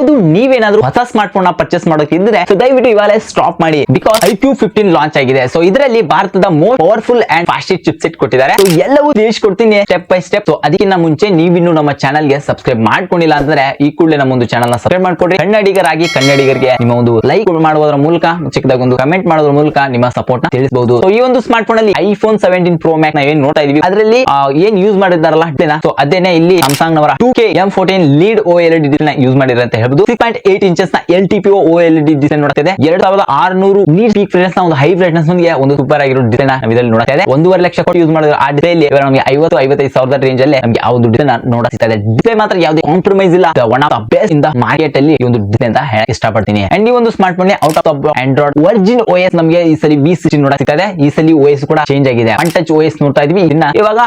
ಯಾವ್ದು ನೀವೇನಾದ್ರೂ ಹೊಸ ಸ್ಮಾರ್ಟ್ ಫೋನ್ನ ಪರ್ಚೇಸ್ ಮಾಡೋಕಿದ್ರೆ ಸೊ ದಯವಿಟ್ಟು ಇವಾಗ ಸ್ಟಾಪ್ ಮಾಡಿ. Because iQOO fifteen launch ಆಗಿದೆ. ಸೊ ಇದರಲ್ಲಿ ಭಾರತದ most powerful and fastest chipset ಕೊಟ್ಟಿದ್ದಾರೆ. So ಎಲ್ಲವೂ ತಿಳಿಸ್ಕೊಡ್ತೀನಿ ಸ್ಟೆಪ್ ಬೈ ಸ್ಟೆಪ್ ಸೊ ಅದಕ್ಕಿಂತ ಮುಂಚೆ ನೀವಿನ್ನು ನಮ್ಮ ಚಾನಲ್ಗೆ ಸಬ್ಸ್ಕ್ರೈಬ್ ಮಾಡ್ಕೊಂಡಿಲ್ಲ ಅಂದ್ರೆ ಈ ಕೂಡಲೇ ನಮ್ಮ ಒಂದು ಚಾನಲ್ನ ಸಬ್ಸ್ಕ್ರೈಬ್ ಮಾಡ್ಕೊಡ್ರಿ. ಕನ್ನಡಿಗರಾಗಿ ಕನ್ನಡಿಗರಿಗೆ ನಿಮ್ಮ ಒಂದು ಲೈಕ್ ಮಾಡುವುದರ ಮೂಲಕ, ಚಿಕ್ಕದಾಗ ಒಂದು ಕಮೆಂಟ್ ಮಾಡೋದ್ರ ಮೂಲಕ ನಿಮ್ಮ ಸಪೋರ್ಟ್ನ ತಿಳಿಸಬಹುದು ಸೊ ಈ ಒಂದು ಸ್ಮಾರ್ಟ್ ಫೋನ್ ಅಲ್ಲಿ ಐಫೋನ್ ಸೆವೆಂಟೀನ್ ಪ್ರೋ ಮ್ಯಾಕ್ನ ಏನ್ ನೋಡ್ತಾ ಇದೀವಿ? ಅದರಲ್ಲಿ ಏನ್ ಯೂಸ್ ಮಾಡಿದಾರಲ್ಲ ಅದೇನೆ ಇಲ್ಲಿ Samsung ನವರ two K M fourteen lead O L D use ಮಾಡಿದ್ರೆ ಅಂತ ಹೇಳ್ಬೋದು six point eight ಇಂಚಸ್ನ L T P O L D design ನೋಡ್ತಿದೆ ಎರಡ್ ಸಾವಿರದ ಆರ್ನೂರು ನೀಟ್ ಪೀಕ್ನ ಒಂದು ಹೈ ಬ್ರೈಟ್ನೆಸ್ ನೊಂದಿಗೆ ಒಂದು ಸೂಪರ್ ಆಗಿರೋ ಡಿಸೈನ್ ನಾವು ಇದರಲ್ಲಿ ನೋಡ್ತಾ ಇದೆ. ಒಂದೂವರೆ ಲಕ್ಷ ಕೋಟಿ ಯೂಸ್ ಮಾಡಿದ್ರೆ ಆ ಡಿಸೈನ್ ನಮಗೆ ಐವತ್ತು, ಐವತ್ತೈದು ಸಾವಿರದ ರೇಂಜ್ ಅಲ್ಲಿ ನಮಗೆ ಆ ಒಂದು ಡಿಸೈನ್ ನೋಡ್ತಾ ಇದೆ. ಡಿಸೈನ್ ಮಾತ್ರ ಯಾವುದೇ ಕಾಂಪ್ರಮೈಸ್ ಇಲ್ಲ. One of the best in the market ಅಲ್ಲಿ ಈ ಒಂದು ಡಿಸೈನ್ ಅಂತ ಹೇಳಕ್ ಇಷ್ಟಪಡ್ತೀನಿ. ಅಂಡ್ ಈ ಒಂದು smart phone out of Android version O S ನಮಗೆ ಈ ಸಲ ವಿ ಸಿಕ್ಸ್ಟೀನ್ ನೋಡ ಇದೆ. ಈ ಸಲ ಓ ಎಸ್ ಕೂಡ ಚೇಂಜ್ ಆಗಿದೆ. ಒನ್ ಟಚ್ ಓ ಎಸ್ ನೋಡ್ತಾ ಇದೀವಿ. ಇನ್ನ ಇವಾಗ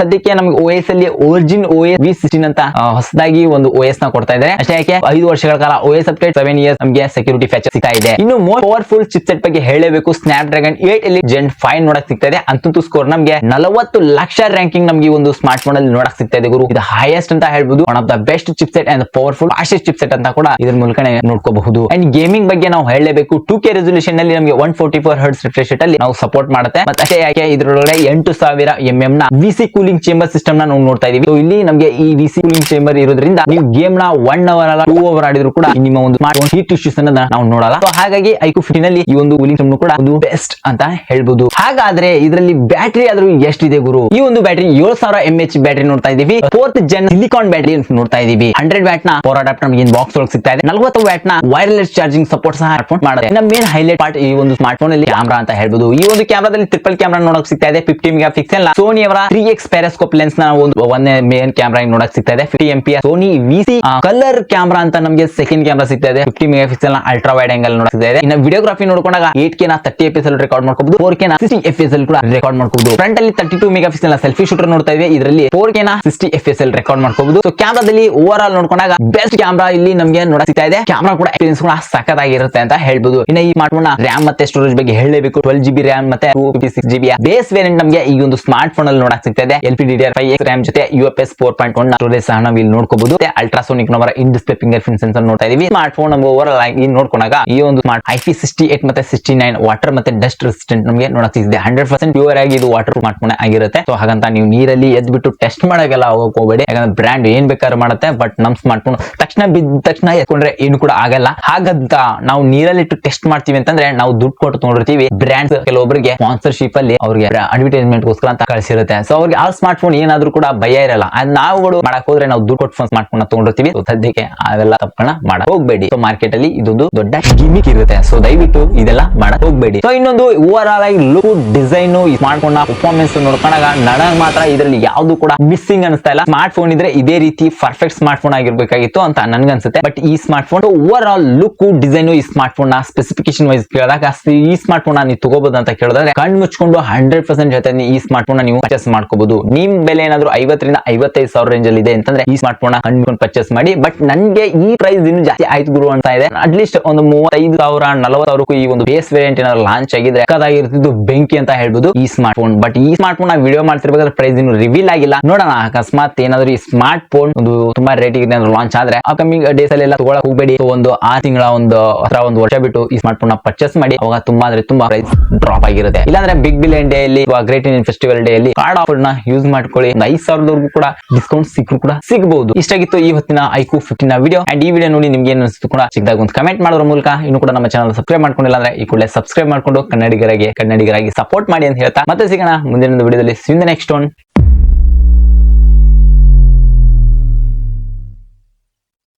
ಸದ್ಯಕ್ಕೆ ನಮಗೆ ಓ ಎಸ್ ಅಲ್ಲಿ origin O S V sixteen ಅಂತ ಹೊಸದಾಗಿ ಒಂದು ಓ ಎಸ್ನ ಕೊಡ್ತಾ ಇದ್ದಾರೆ. ಅಷ್ಟೇ ಯಾಕೆ? ಐದು ವರ್ಷಗಳ ಕಾಲ OS S update seven years ನಮಗೆ ಸೆಕ್ಯೂರಿಟಿ ಫ್ಯಾಚರ್ ಸಿಗ್ತಾ ಇದೆ. ಇನ್ನು ಮೋರ್ ಪವರ್ಫುಲ್ ಚಿಪ್ಸೆಟ್ ಬಗ್ಗೆ ಹೇಳಬೇಕು. ಸ್ನಾಪ್ ಡ್ರ್ಯಾಗನ್ ಏಟ್ ಅಲ್ಲಿ ಜೆನ್ ಫೈವ್ ನೋಡಕ್ ಸಿಗ್ತಾ ಇದೆ. ಅಂತೂ ಸ್ಕೋರ್ ನಮಗೆ ನಲವತ್ತು ಲಕ್ಷ ರ್ಯಾಂಕಿಂಗ್ ನಮಗೆ ಒಂದು ಸ್ಮಾರ್ಟ್ ಫೋನ್ ಅಲ್ಲಿ ನೋಡಕ್ ಸಿಗ್ತಾ ಇದೆ ಗುರು. ಇದು ಹೈಯೆಸ್ಟ್ ಅಂತ ಹೇಳ್ಬಹುದು one of the best chipset and powerful fastest chipset ಅಂತ ಕೂಡ ಇದ್ರ ಮೂಲಕ ನೋಡ್ಕೋಬಹುದು. ಅಂಡ್ ಗೇಮಿಂಗ್ ಬಗ್ಗೆ ನಾವು ಹೇಳಲೇಬೇಕು ಟೂ ಕೆ ರೆಸೊಲ್ಯೂಷನ್ ಅಲ್ಲಿ ನಮಗೆ one forty four hertz refresh ಅಲ್ಲಿ ನಾವು ಸಪೋರ್ಟ್ ಮಾಡುತ್ತೆ. ಮತ್ತೆ ಯಾಕೆ ಇದ್ರೊಳಗಡೆ ಎಂಟು ಸಾವಿರ ಎಂ ಎಂ ನ ವಿಸಿ ಕೂಲಿಂಗ್ ಚೇಂಬರ್ ಸಿಸ್ಟಮ್ ನಾವು ನೋಡ್ತಾ ಇದೀವಿ. ಇಲ್ಲಿ ನಮಗೆ ಈ ವಿ ಸಿ ಕೂಲಿಂಗ್ ಚೇಂಬರ್ ಇರೋದ್ರಿಂದ ನೀವು ಗೇಮ್ನ ಒನ್ ಅವರ್ ಅಲ್ಲ ಟೂ ಅವರ್ ಆಡಿದ್ರು ಕೂಡ ನಿಮ್ಮ ಒಂದು ಫೋನ್ ಹೀಟ್ ಇಶ್ಯೂಸ್ ಅನ್ನ ನಾವು ನೋಡಲ್ಲ. ಹಾಗಾಗಿ ಐಕು ಫಿಫ್ಟೀನ್ ಅಲ್ಲಿ ಈ ಒಂದು ಸಿಸ್ಟಮ್ ಕೂಡ ಒಂದು ಬೆಸ್ಟ್ ಅಂತ ಹೇಳ್ಬಹುದು ಹಾಗಾದ್ರೆ ಇದರಲ್ಲಿ ಬ್ಯಾಟರಿ ಆದ್ರೂ ಎಷ್ಟಿದೆ ಗುರು? ಈ ಒಂದು ಬ್ಯಾಟರಿ ಏಳು ಸಾವಿರ ಎಂ ಎಚ್ ಬ್ಯಾಟರಿ ನೋಡ್ತಾ ಇದೀವಿ. ಫೋರ್ತ್ ಜನ್ ಸಿಲಿಕಾನ್ ಬ್ಯಾಟರಿ ನೋಡ್ತಾ ಇದೀವಿ. ಹಂಡ್ರೆಡ್ ವ್ಯಾಟ್ನ ಪವರ್ ಅಡಾಪ್ಟರ್ ನಮಗೆ ಬಾಕ್ಸ್ ಒಳಗೆ ಸಿಗ್ತಾ ಇದೆ. ನಲವತ್ತು ವ್ಯಾಟ್ನ ವೈರ್ಲೆಸ್ ಚಾರ್ಜಿಂಗ್ ಸಪೋರ್ಟ್ ಸಹ ಸ್ಮಾರ್ಟ್ಫೋನ್ ಮಾಡಿದೆ ನಮ್ಮ ಮೇನ್ ಹೈಲೈಟ್ ಪಾರ್ಟ್ ಈ ಒಂದು ಸ್ಮಾರ್ಟ್ ಫೋನ್ ಅಲ್ಲಿ ಕ್ಯಾಮರಾ ಅಂತ ಹೇಳ್ಬಹುದು ಈ ಒಂದು ಕ್ಯಾಮ್ರಾದಲ್ಲಿ ಟ್ರಿಪಲ್ ಕ್ಯಾಮರಾ ನೋಡಕ್ ಸಿಗ್ತಾ ಇದೆ. ಫಿಫ್ಟಿ ಮೆಗಾ ಪಿಕ್ಸೆಲ್ ಸೋನಿ ಅವರ ತ್ರೀ ಎಕ್ಸ್ ಪ್ಯಾರಸ್ಕೋಪ್ ಲೆನ್ಸ್ನ ಒಂದು ಒಂದೇ ಮೇನ್ ಕ್ಯಾಮರಾ ನೋಡಕ್ ಸಿಗ್ತಾ ಇದೆ. Fifty M P Sony V C colour camera ಅಂತ ನಮಗೆ ಸೆಕೆಂಡ್ ಕ್ಯಾಮರಾ ಸಿಗ್ತಾ ಇದೆ. ಫಿಫ್ಟಿ ಮೆಗಾ ಪಿಕ್ಸೆಲ್ನ ಅಲ್ಟ್ರಾ ವೈಡ್ ಆಂಗಲ್ ನೋಡ್ತಾ ಇದೆ. ಇನ್ನು ವಿಡಿಯೋಗ್ರಫಿ ನೋಡ್ಕೊಂಡಾಗ eight K thirty F S record ಮಾಡ್ಕೋಬಹುದು four K sixty F S L ಕೂಡ ರೆಕಾರ್ಡ್ ಮಾಡ್ಕೋಬಹುದು ಫ್ರಂಟ್ ಅಲ್ಲಿ ತರ್ಟಿ ಟೂ ಮೆಗಾ ಪಿಕ್ಸೆಲ್ನ ಸೆಲ್ಫಿ ಶೂಟರ್ ನೋಡ್ತಾ ಇದೆ. ಇದರಲ್ಲಿ ಫೋರ್ ಕೆ ನ sixty F S L record ಮಾಡ್ಕೋಬಹುದು ಸೊ ಕ್ಯಾಮ್ರಾದಲ್ಲಿ ಓವರ್ ಆಲ್ ನೋಡ್ಕೊಂಡಾಗ ಬೆಸ್ಟ್ ಕ್ಯಾಮರಾ ಇಲ್ಲಿ ನಮಗೆ ನೋಡಕ್ ಸಿಗ್ತಾ ಇದೆ. ಕ್ಯಾಮರಾ ಕೂಡ ಎಕ್ಸ್ಪೀರಿಯನ್ಸ್ ಕೂಡ ಸಖತ್ತಾಗಿರುತ್ತೆ ಅಂತ ಹೇಳ್ಬಹುದು ಇನ್ನ ಈ ಸ್ಮಾರ್ಟ್ ಫೋನ್ ರ್ಯಾಮ್ ಮತ್ತೆ ಸ್ಟೋರೇಜ್ ಬಗ್ಗೆ ಹೇಳಬೇಕು ಟ್ವೆಲ್ ಜಿಬಿ ರ್ಯಾಮ್ ಮತ್ತೆ two fifty six GB base variant ನಮಗೆ ಈ ಒಂದು ಸ್ಮಾರ್ಟ್ ಫೋನ್ ಅಲ್ಲಿ ನೋಡಕ್ ಸಿಗ್ತಾ ಇದೆ. L P D R five X RAM ಜೊತೆ U F S four point one storage ಸಹ ನಾವು ಇಲ್ಲಿ ನೋಡ್ಕೋಬಹುದು ಅಲ್ಟ್ರಾಸೋನಿಕ್ ನವರ ಇನ್ ಡಿಸ್ಪ್ಲೇ ಫಿಂಗರ್ ಸೆನ್ಸರ್ ನೋಡ್ತಾ ಇದೀವಿ. ಸ್ಮಾರ್ಟ್ ಫೋನ್ ನಮ್ಗೆ ಓವರ್ ಆಗಿ ನೋಡ್ಕೊಂಡಾಗ ಈ ಒಂದು smart I P sixty eight ಮತ್ತೆ ಸಿಕ್ಸ್ಟಿ ನೈನ್ ವಾಟರ್ ಮತ್ತೆ ಡಸ್ಟ್ ರೆಸಿಸ್ಟೆಂಟ್ ನಮಗೆ ನೋಡಕ್ ಸಿಗಿದೆ ಹಂಡ್ರೆಡ್ ಪರ್ಸೆಂಟ್ ಪ್ಯೂರ್ ಆಗಿ ಇದು ವಾಟರ್ ಪ್ರೂಫ್ ಫೋನ್ ಆಗಿರುತ್ತೆ. ಸೊ ಹಾಗಂತ ನೀವು ನೀರಲ್ಲಿ ಎದ್ಬಿಟ್ಟು ಟೆಸ್ಟ್ ಮಾಡೋಕೆಲ್ಲ ಹೋಗಕ್ ಹೋಗಬೇಡಿ. ಯಾಕಂದ್ರೆ ಬ್ರ್ಯಾಂಡ್ ಏನ್ ಬೇಕಾದ್ರೂ ಮಾಡುತ್ತೆ ಬಟ್ ನಮ್ ಸ್ಮಾರ್ಟ್ ಫೋನ್ ತಕ್ಷಣ ಬಿದ್ದ ತಕ್ಷಣ ಎತ್ಕೊಂಡ್ರೆ ಏನು ಕೂಡ ಆಗಲ್ಲ. ಹಾಗಂತ ನಾವು ನೀರಲ್ಲಿಟ್ಟು ಟೆಸ್ಟ್ ಮಾಡ್ತೀವಿ ಅಂತಂದ್ರೆ ನಾವು ದುಡ್ಡು ಕೊಟ್ಟು ತೊಗೊಂಡಿರ್ತೀವಿ. ಬ್ರ್ಯಾಂಡ್ ಕೆಲವೊಬ್ಬರಿಗೆ ಸ್ಪಾನ್ಸರ್ಶಿಪ್ ಅಲ್ಲಿ ಅವ್ರಿಗೆ ಅಡ್ವರ್ಟೈಸ್ಮೆಂಟ್ ಗೋಸ್ಕರ ಅಂತ ಕಳಿಸಿರುತ್ತೆ. ಸೊ ಅವ್ರಿಗೆ ಆ ಸ್ಮಾರ್ಟ್ ಫೋನ್ ಏನಾದ್ರೂ ಕೂಡ ಭಯ ಇರಲ್ಲ. ನಾವುಗಳು ಮಾಡಕ್ ಹೋದ್ರೆ ನಾವು ದುಡ್ಡು ಕೊಟ್ಟು ಸ್ಮಾರ್ಟ್ ಫೋನ್ ತಗೊಂಡಿರ್ತೀವಿ. ಸದ್ಯಕ್ಕೆ ಅವೆಲ್ಲ ತಪ್ಪನ್ನ ಮಾಡ ಹೋಗ್ಬೇಡಿ. ಸೊ ಮಾರ್ಕೆಟ್ ಅಲ್ಲಿ ಇದೊಂದು ದೊಡ್ಡ ಗಿಮಿಕ್ ಇರುತ್ತೆ. ಸೊ ದಯವಿಟ್ಟು ಇದೆಲ್ಲ ಮಾಡಕ್ ಹೋಗ್ಬೇಡಿ. ಸೊ ಇನ್ನೊಂದು ಓವರ್ ಆಲ್ ಆಗಿ look design smart phone performance ನೋಡ್ಕೊಂಡಾಗ ನನಗ್ ಮಾತ್ರ ಇದರಲ್ಲಿ ಯಾವ್ದು ಕೂಡ ಮಿಸ್ಸಿಂಗ್ ಅನಿಸ್ತಾ ಇಲ್ಲ. ಸ್ಮಾರ್ಟ್ ಫೋನ್ ಇದ್ರೆ ಇದೇ ರೀತಿ ಪರ್ಫೆಕ್ಟ್ ಸ್ಮಾರ್ಟ್ ಫೋನ್ ಆಗಿರ್ಬೇಕಾಗಿತ್ತು ಅಂತ ನನ್ಗನ್ಸುತ್ತೆ. ಬಟ್ ಈ smart phone over all look design ಈ ಸ್ಮಾರ್ಟ್ ಫೋನ್ನ ಸ್ಪೆಸಿಫಿಕೇಶನ್ ವೈಸ್ ಕೇಳಿದಾಗ ಈ ಸ್ಮಾರ್ಟ್ ಫೋನ್ ನೀವು ತಗೋಬಹುದು ಅಂತ ಕೇಳಿದ್ರೆ ಕಣ್ಣು ಮುಚ್ಕೊಂಡು ಹಂಡ್ರೆಡ್ ಪರ್ಸೆಂಟ್ ಜೊತೆ ಈ ಸ್ಮಾರ್ಟ್ ಫೋನ್ ನೀವು ಪರ್ಚೇಸ್ ಮಾಡ್ಕೋಬಹುದು ನಿಮ್ ಬೆಲೆ ಏನಾದ್ರು ಐವತ್ತರಿಂದ ಐವತ್ತೈದು ಸಾವಿರ ರೇಂಜ್ ಅಲ್ಲಿ ಇದೆ ಅಂತಂದ್ರೆ, ಈ ಸ್ಮಾರ್ಟ್ ಫೋನ್ ಕಣ್ ಮುಚ್ಕೊಂಡು ಪರ್ಚೇಸ್ ಮಾಡಿ. ಬಟ್ ನನ್ಗೆ ಈ ಪ್ರೈಸ್ ಇನ್ನು ಜಾಸ್ತಿ ಆಯ್ತು ಗುರು ಅಂತ ಇದೆ. ಅಟ್ಲೀಸ್ಟ್ ಒಂದು ಮೂವತ್ತೈದು ಸಾವಿರ, ನಲವತ್ತು ಸಾವಿರಕ್ಕೂ ಈ ಒಂದು ಬೇಸ್ ವೇರಿಯಂಟ್ ಏನಾದ್ರು ಲಾಂಚ್ ಆಗಿದ್ರೆ ಸಕ್ಕತ್ತಾಗಿರ್ತಿದ್ದು ಬೆಂಕಿ ಅಂತ ಹೇಳ್ಬೋದು ಈ ಸ್ಮಾರ್ಟ್ ಫೋನ್ ಬಟ್ ಈ ಸ್ಮಾರ್ಟ್ ಫೋನ್ ವಿಡಿಯೋ ಮಾಡ್ತಿರ್ಬೇಕಾದ್ರೆ ಪ್ರೈಸ್ ಇನ್ನು ರಿವೀಲ್ ಆಗಿಲ್ಲ. ನೋಡೋಣ, ಅಕಸ್ಮಾತ್ ಏನಾದ್ರು ಈ ಸ್ಮಾರ್ಟ್ ಫೋನ್ ಒಂದು ತುಂಬಾ ರೇಟ್ ಇದೆ ಲಾಂಚ್ ಆದ್ರೆ ಆ ಕಮ್ಮಿ ಡೇಸ್ ಅಲ್ಲಿ ಎಲ್ಲ ತಗೊಳಕ್ ಹೋಗಬೇಡಿ. ಒಂದು ಆರು ತಿಂಗಳ ಒಂದು ಹತ್ರ ಒಂದು ವರ್ಷ ಬಿಟ್ಟು ಈ ಸ್ಮಾರ್ಟ್ ಫೋನ್ ಪರ್ಚೇಸ್ ಮಾಡಿ. ಅವಾಗ ತುಂಬಾ ಅಂದ್ರೆ ತುಂಬಾ ಪ್ರೈಸ್ ಡ್ರಾಪ್ ಆಗಿರುತ್ತೆ. ಇಲ್ಲಾಂದ್ರೆ ಬಿಗ್ ಬಿಲಿಯನ್ ಡೇ ಅಲ್ಲಿ ಗ್ರೇಟ್ ಇಂಡಿಯನ್ ಫೆಸ್ಟಿವಲ್ ಡೇ ಅಲ್ಲಿ ಕಾರ್ಡ್ ಆಫರ್ನ ಯೂಸ್ ಮಾಡ್ಕೊಳ್ಳಿ. ಐದ್ ಸಾವಿರದವರೆಗೂ ಕೂಡ ಡಿಸ್ಕೌಂಟ್ ಸಿಕ್ಕರು ಕೂಡ ಸಿಗಬಹುದು ಇಷ್ಟಾಗಿತ್ತು ಈ ಹೊತ್ತಿನ ಐಕು ಫಿಫ್ಟಿನ ವಿಡಿಯೋ ಅಂಡ್ ಈ ವಿಡಿಯೋ ನೋಡಿ ನಿಮ್ಗೆ ಏನು ಕೂಡ ಸಿಕ್ಕಿದಾಗ ಒಂದು ಕಮೆಂಟ್ ಮಾಡೋದ್ರ ಮೂಲಕ. ಇನ್ನು ಕೂಡ ನಮ್ಮ ಚಾನಲ್ ಸಬ್ಸ್ಕ್ರೈಬ್ ಮಾಡ್ಕೊಂಡಿಲ್ಲ ಅಂದ್ರೆ ಈ ಕೂಡಲೇ ಸಬ್ಸ್ಕ್ರೈಬ್ ಮಾಡ್ಕೊಂಡು ಕನ್ನಡಿಗರಾಗಿ ಕನ್ನಡಿಗರಾಗಿ ಸಪೋರ್ಟ್ ಮಾಡಿ ಅಂತ ಹೇಳ್ತಾ. ಮತ್ತೆ ಸಿಗೋಣ ಮುಂದಿನ ವಿಡಿಯೋದಲ್ಲಿ ಸಿಂದ ನೆಕ್ಸ್ಟ್ ಒನ್